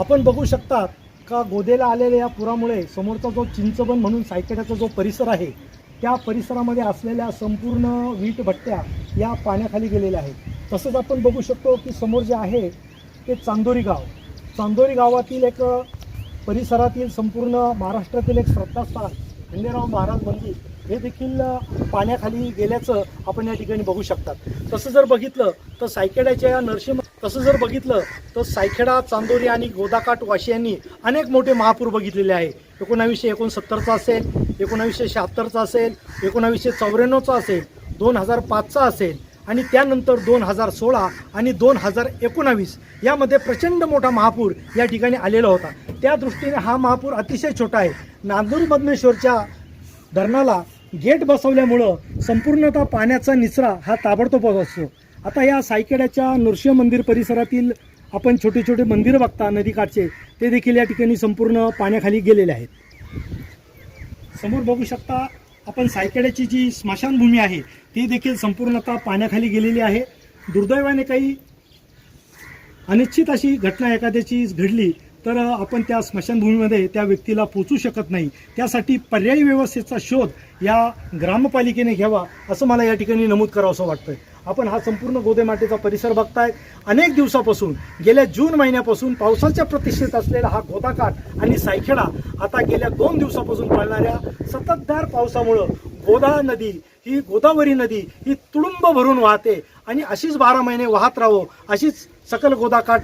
आपण बघू शकता का गोदेला आलेल्या या पुरामुळे समोरचा जो चिंचबन म्हणून सायकेटाचा जो परिसर आहे त्या परिसरामध्ये असलेल्या संपूर्ण वीट भट्ट्या या पाण्याखाली गेलेल्या आहेत. तसंच आपण बघू शकतो की समोर जे आहे ते चांदोरी गाव. चांदोरी गावातील एक परिसरातील संपूर्ण महाराष्ट्रातील एक श्रद्धास्थान खंडेराव महाराज मंदिर हे देखील पाण्याखाली गेल्याचं आपण या ठिकाणी बघू शकतात. तसं जर बघितलं तर सायकेडाच्या या नरसिंह तसं जर बघितलं तर सायखेडा चांदोरी आणि गोदाकाठ वाशियांनी अनेक मोठे महापूर बघितलेले आहे. एकोणावीसशे एकोणसत्तरचा असेल एकोणावीसशे शहात्तरचा असेल एकोणावीसशे चौऱ्याण्णवचा असेल दोन हजार पाचचा असेल आणि त्यानंतर दोन हजार सोळा आणि दोन हजार एकोणावीस यामध्ये प्रचंड मोठा महापूर या ठिकाणी आलेला होता. त्या दृष्टीने हा महापूर अतिशय छोटा आहे. नांदूर मधमेश्वरच्या धरणाला गेट बसवल्यामुळं संपूर्णतः पाण्याचा निचरा हा ताबडतोब असतो. आता या सायकेड्याच्या नृसिंह मंदिर परिसरातील आपण छोटे छोटे मंदिरं बघता नदीकाठचे ते देखील या ठिकाणी संपूर्ण पाण्याखाली गेलेले आहेत. समोर बघू शकता आपण सायकेड्याची जी स्मशानभूमी आहे ती देखील संपूर्णतः पाण्याखाली गेलेली आहे. दुर्दैवाने काही अनिश्चित अशी घटना एखाद्याची घडली तर आपण त्या स्मशानभूमीमध्ये त्या व्यक्तीला पोचू शकत नाही. त्यासाठी पर्यायी व्यवस्थेचा शोध या ग्रामपालिकेने घ्यावा असं मला या ठिकाणी नमूद करावंसं वाटतंय. आपण हा संपूर्ण गोदेमाटेचा परिसर बघताय. अनेक दिवसापासून गेल्या जून महिन्यापासून पावसाच्या प्रतिष्ठेत असलेला हा गोदाकाठ आणि सायखेडा आता गेल्या दोन दिवसापासून पडणाऱ्या सततधार पावसामुळं गोदा नदी ही गोदावरी नदी ही तुडुंब भरून वाहते आणि अशीच बारा महिने वाहत राहो अशीच सकल गोदाकाठ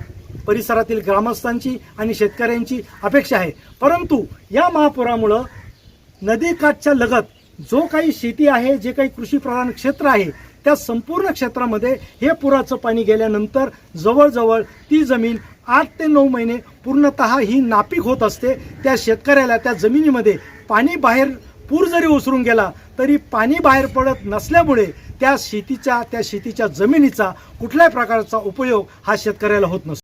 परिसरातील ग्रामस्थांची आणि शेतकऱ्यांची अपेक्षा आहे. परंतु या महापुरामुळं नदीकाठच्या लगत जो काही शेती आहे जे काही कृषी प्रधान क्षेत्र आहे त्या संपूर्ण क्षेत्रामध्ये हे पुराचं पाणी गेल्यानंतर जवळजवळ ती जमीन आठ ते नऊ महिने पूर्णतः ही नापीक होत असते. त्या शेतकऱ्याला त्या जमिनीमध्ये पाणी बाहेर पूर जरी ओसरून गेला तरी पाणी बाहेर पडत नसल्यामुळे त्या शेतीच्या त्या शेतीच्या जमिनीचा कुठल्याही प्रकारचा उपयोग हा शेतकऱ्याला होत नसतो.